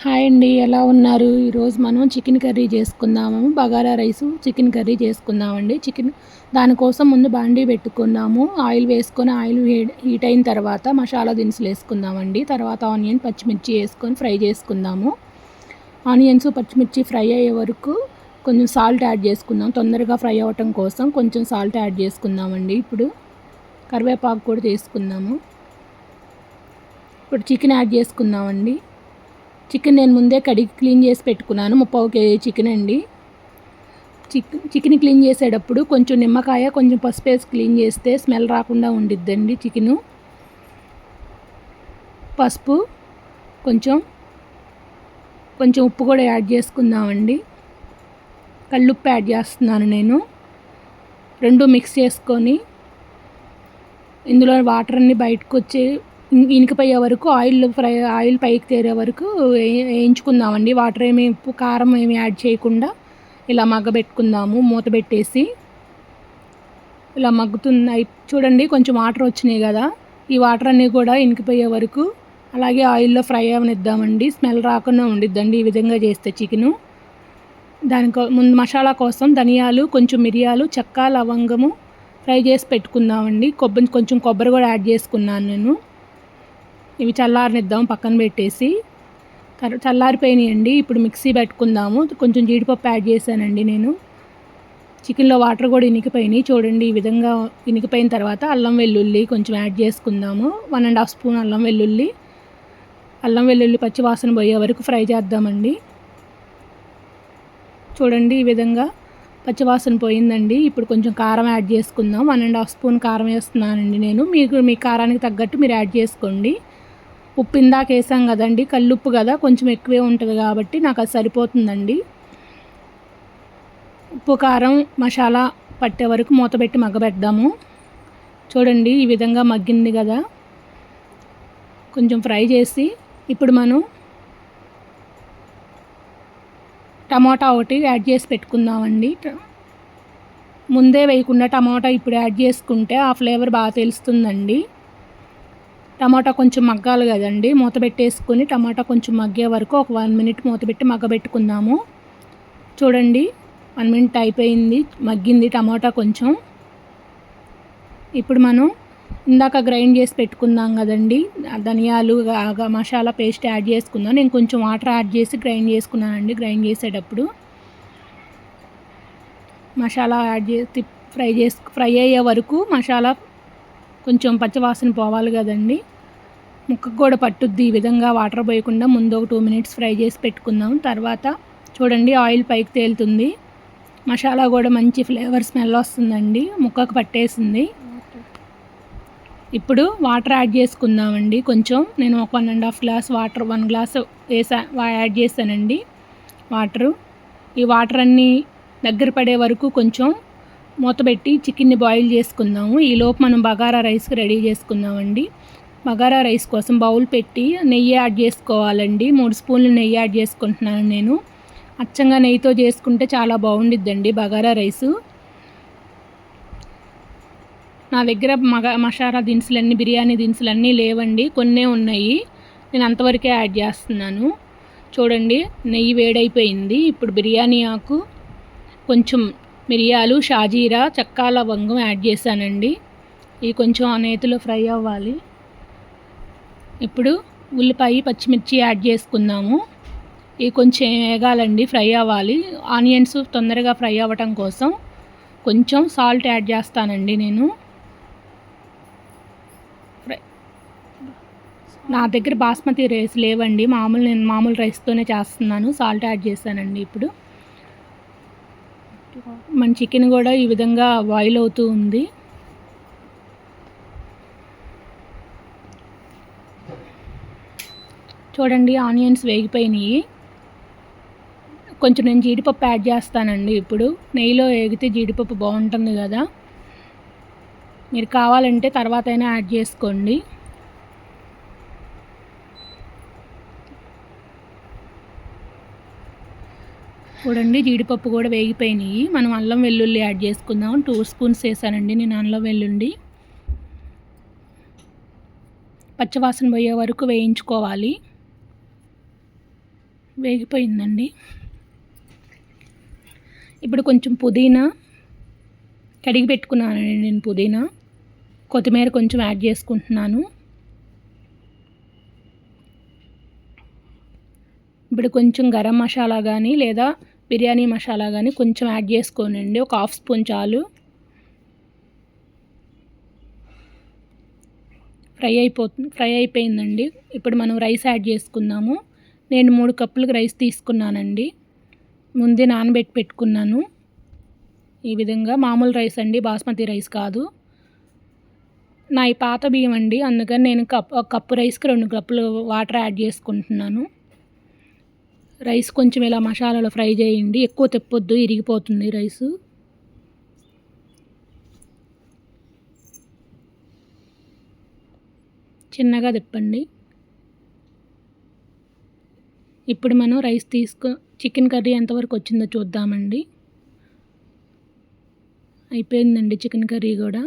Hi అండి ఎలా ఉన్నారు? ఈరోజు మనం చికెన్ కర్రీ చేసుకుందాము. బగారా రైస్ చికెన్ కర్రీ చేసుకుందామండి. చికెన్ దానికోసం ముందు బాండీ పెట్టుకుందాము ఆయిల్ వేసుకొని ఆయిల్ హీట్ అయిన తర్వాత మసాలా దినుసులు వేసుకుందామండి. తర్వాత ఆనియన్ పచ్చిమిర్చి వేసుకొని ఫ్రై చేసుకుందాము. ఆనియన్స్ పచ్చిమిర్చి ఫ్రై అయ్యే వరకు కొంచెం సాల్ట్ యాడ్ చేసుకుందాం. తొందరగా ఫ్రై అవ్వటం కోసం కొంచెం సాల్ట్ యాడ్ చేసుకుందామండి. ఇప్పుడు కరివేపాకు కూడా తీసుకుందాము. ఇప్పుడు చికెన్ యాడ్ చేసుకుందామండి. చికెన్ నేను ముందే కడిగి క్లీన్ చేసి పెట్టుకున్నాను. ముప్పావు కేజీ చికెన్ అండి. చికెన్ చికెన్ క్లీన్ చేసేటప్పుడు కొంచెం నిమ్మకాయ కొంచెం పసుపు వేసి క్లీన్ చేస్తే స్మెల్ రాకుండా ఉండిద్దండి చికెను. పసుపు కొంచెం కొంచెం ఉప్పు కూడా యాడ్ చేసుకుందామండి. కళ్ళుప్పు యాడ్ చేస్తున్నాను నేను. రెండు మిక్స్ చేసుకొని ఇందులో వాటర్ అన్నీ బయటకు వచ్చే ఇనికిపోయే వరకు ఆయిల్ ఫ్రై ఆయిల్ పైకి తేరే వరకు వేయించుకుందామండి. వాటర్ ఏమి ఉప్పు కారం ఏమి యాడ్ చేయకుండా ఇలా మగ్గబెట్టుకుందాము. మూత పెట్టేసి ఇలా మగ్గుతున్నాయి. చూడండి కొంచెం వాటర్ వచ్చినాయి కదా. ఈ వాటర్ అన్నీ కూడా ఇనికిపోయే వరకు అలాగే ఆయిల్లో ఫ్రై అవనిద్దామండి. స్మెల్ రాకుండా ఉండిద్దండి ఈ విధంగా చేస్తే చికెను. దానికో ముందు మసాలా కోసం ధనియాలు కొంచెం మిరియాలు చెక్క లవంగము ఫ్రై చేసి పెట్టుకుందామండి. కొబ్బరి కొంచెం కొబ్బరి కూడా యాడ్ చేసుకున్నాను నేను. ఇవి చల్లారనిద్దాం పక్కన పెట్టేసి. చల్లారిపోయినాయండి ఇప్పుడు మిక్సీ పెట్టుకుందాము. కొంచెం జీడిపప్పు యాడ్ చేశానండి నేను. చికెన్లో వాటర్ కూడా ఇనికిపోయినాయి. చూడండి ఈ విధంగా ఇనికిపోయిన తర్వాత అల్లం వెల్లుల్లి కొంచెం యాడ్ చేసుకుందాము. వన్ అండ్ హాఫ్ స్పూన్ అల్లం వెల్లుల్లి. అల్లం వెల్లుల్లి పచ్చి వాసన పోయే వరకు ఫ్రై చేద్దామండి. చూడండి ఈ విధంగా పచ్చివాసన పోయిందండి. ఇప్పుడు కొంచెం కారం యాడ్ చేసుకుందాం. వన్ అండ్ హాఫ్ స్పూన్ కారం వేస్తున్నానండి నేను. మీకు మీ కారానికి తగ్గట్టు మీరు యాడ్ చేసుకోండి. ఉప్పు ఇందాక వేసాం కదండి కల్లుప్పు కదా కొంచెం ఎక్కువే ఉంటుంది కాబట్టి నాకు అది సరిపోతుందండి. ఉప్పు కారం మసాలా పట్టే వరకు మూత పెట్టి మగ్గబెడదాము. చూడండి ఈ విధంగా మగ్గింది కదా. కొంచెం ఫ్రై చేసి ఇప్పుడు మనం టమాటా ఒకటి యాడ్ చేసి పెట్టుకుందామండి. ముందే వేయకుండా టమాటా ఇప్పుడు యాడ్ చేసుకుంటే ఆ ఫ్లేవర్ బాగా తెలుస్తుందండి. టమాటా కొంచెం మగ్గాలి కదండి. మూత పెట్టేసుకొని టమాటా కొంచెం మగ్గే వరకు ఒక వన్ మినిట్ మూత పెట్టి మగ్గబెట్టుకుందాము. చూడండి వన్ మినిట్ అయిపోయింది మగ్గింది టమాటా కొంచెం. ఇప్పుడు మనం ఇందాక గ్రైండ్ చేసి పెట్టుకుందాం కదండి. ధనియాలు మసాలా పేస్ట్ యాడ్ చేసుకుందాం. నేను కొంచెం వాటర్ యాడ్ చేసి గ్రైండ్ చేసుకున్నానండి గ్రైండ్ చేసేటప్పుడు. మసాలా యాడ్ చేసి ఫ్రై చేసు ఫ్రై అయ్యే వరకు మసాలా కొంచెం పచ్చవాసన పోవాలి కదండి. ముక్కకు కూడా పట్టుద్ది ఈ విధంగా వాటర్ పోయకుండా ముందు ఒక టూ మినిట్స్ ఫ్రై చేసి పెట్టుకుందాం. తర్వాత చూడండి ఆయిల్ పైకి తేలుతుంది. మసాలా కూడా మంచి ఫ్లేవర్ స్మెల్ వస్తుందండి. ముక్కకు పట్టేసింది. ఇప్పుడు వాటర్ యాడ్ చేసుకుందామండి. కొంచెం నేను ఒక one and half glass water one glass వేసా యాడ్ చేశానండి వాటరు. ఈ వాటర్ అన్నీ దగ్గర పడే వరకు కొంచెం మూతబెట్టి చికెన్ని బాయిల్ చేసుకుందాము. ఈలోపు మనం బగారా రైస్కి రెడీ చేసుకుందామండి. బగారా రైస్ కోసం బౌల్ పెట్టి నెయ్యి యాడ్ చేసుకోవాలండి. మూడు స్పూన్లు నెయ్యి యాడ్ చేసుకుంటున్నాను నేను. అచ్చంగా నెయ్యితో చేసుకుంటే చాలా బాగుండిద్దండి బగారా రైసు. నా దగ్గర మగ మసాలా దినుసులన్నీ బిర్యానీ దినుసులన్నీ లేవండి. కొన్నే ఉన్నాయి. నేను అంతవరకే యాడ్ చేస్తున్నాను. చూడండి నెయ్యి వేడైపోయింది. ఇప్పుడు బిర్యానీ ఆకు కొంచెం మిరియాలు షాజీరా చెక్క లవంగం యాడ్ చేశానండి. ఇవి కొంచెం నేతిలో ఫ్రై అవ్వాలి. ఇప్పుడు ఉల్లిపాయ పచ్చిమిర్చి యాడ్ చేసుకుందాము. ఇవి కొంచెం వేగాలండి ఫ్రై అవ్వాలి. ఆనియన్స్ తొందరగా ఫ్రై అవ్వటం కోసం కొంచెం సాల్ట్ యాడ్ చేస్తానండి నేను. ఫ్రై నా దగ్గర బాస్మతి రైస్ లేవండి. మామూలు నేను మామూలు రైస్తోనే చేస్తున్నాను. సాల్ట్ యాడ్ చేశానండి ఇప్పుడు. మన చికెన్ కూడా ఈ విధంగా బాయిల్ అవుతూ ఉంది. చూడండి ఆనియన్స్ వేగిపోయినాయి. కొంచెం నేను జీడిపప్పు యాడ్ చేస్తానండి ఇప్పుడు. నెయ్యిలో వేగితే జీడిపప్పు బాగుంటుంది కదా. మీరు కావాలంటే తర్వాత అయినా యాడ్ చేసుకోండి. చూడండి జీడిపప్పు కూడా వేగిపోయినాయి. మనం అల్లం వెల్లుల్లి యాడ్ చేసుకుందాం. టూ స్పూన్స్ వేసానండి నేను అల్లం వెల్లుల్లి. పచ్చవాసన పోయే వరకు వేయించుకోవాలి. వేగిపోయిందండి. ఇప్పుడు కొంచెం పుదీనా కడిగి పెట్టుకున్నానండి నేను పుదీనా. కొత్తిమీర కొంచెం యాడ్ చేసుకుంటున్నాను. ఇప్పుడు కొంచెం గరం మసాలా కానీ లేదా బిర్యానీ మసాలా కానీ కొంచెం యాడ్ చేసుకోనండి. ఒక హాఫ్ స్పూన్ చాలు. ఫ్రై అయిపోతుంది ఫ్రై అయిపోయిందండి. ఇప్పుడు మనం రైస్ యాడ్ చేసుకుందాము. నేను మూడు కప్పులకు రైస్ తీసుకున్నానండి. ముందే నానబెట్టి పెట్టుకున్నాను. ఈ విధంగా మామూలు రైస్ అండి బాస్మతి రైస్ కాదు. నా ఈ పాత బియ్యం అండి అందుకని నేను కప్ ఒక కప్పు రైస్కి రెండు కప్పులు వాటర్ యాడ్ చేసుకుంటున్నాను. రైస్ కొంచెం ఇలా మసాలాలో ఫ్రై చేయండి. ఎక్కువ తెప్పొద్దు ఇరిగిపోతుంది రైసు. చిన్నగా తిప్పండి. ఇప్పుడు మనం రైస్ తీసుకో చికెన్ కర్రీ ఎంతవరకు వచ్చిందో చూద్దామండి. అయిపోయిందండి చికెన్ కర్రీ కూడా.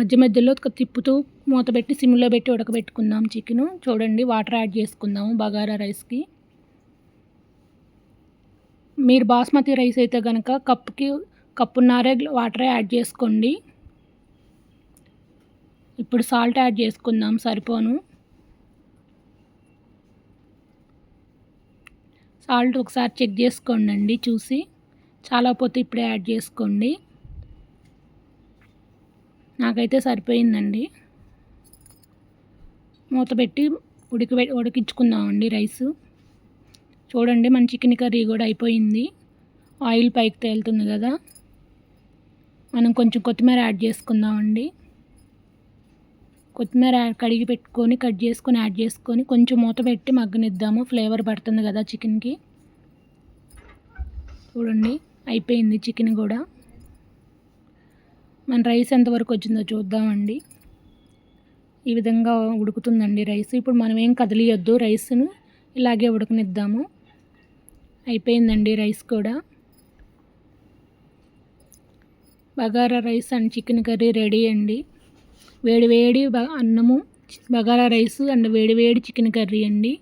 మధ్య మధ్యలో తిప్పుతూ మూత పెట్టి సిమ్లో పెట్టి ఉడకబెట్టుకుందాం చికెను. చూడండి వాటర్ యాడ్ చేసుకుందాము బగారా రైస్కి. మీరు బాస్మతి రైస్ అయితే కనుక కప్పుకి కప్పున్నారే వాటర్ యాడ్ చేసుకోండి. ఇప్పుడు సాల్ట్ యాడ్ చేసుకుందాం సరిపోను. సాల్ట్ ఒకసారి చెక్ చేసుకోండి అండి చూసి. చాలా పోతే ఇప్పుడే యాడ్ చేసుకోండి. నాకైతే సరిపోయిందండి. మూత పెట్టి ఉడికి ఉడికించుకుందామండి రైస్. చూడండి మన చికెన్ కర్రీ కూడా అయిపోయింది. ఆయిల్ పైకి తేలుతుంది కదా. మనం కొంచెం కొత్తిమీర యాడ్ చేసుకుందామండి. కొత్తిమీర కడిగి పెట్టుకొని కట్ చేసుకొని యాడ్ చేసుకొని కొంచెం మూత పెట్టి మగ్గనిద్దాము. ఫ్లేవర్ పడుతుంది కదా చికెన్కి. చూడండి అయిపోయింది చికెన్ కూడా. మన రైస్ ఎంతవరకు వచ్చిందో చూద్దామండి. ఈ విధంగా ఉడుకుతుందండి రైస్. ఇప్పుడు మనం ఏం కదిలియొద్దు రైస్ను ఇలాగే ఉడకనిద్దాము. అయిపోయిందండి రైస్ కూడా. Bagara rice and chicken curry ready అండి. వేడి వేడి అన్నము బగారా రైస్ అండ్ వేడి వేడి చికెన్ కర్రీ అండి.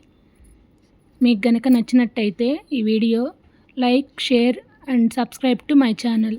మీకు గనక నచ్చినట్టయితే ఈ video like share and subscribe to my channel.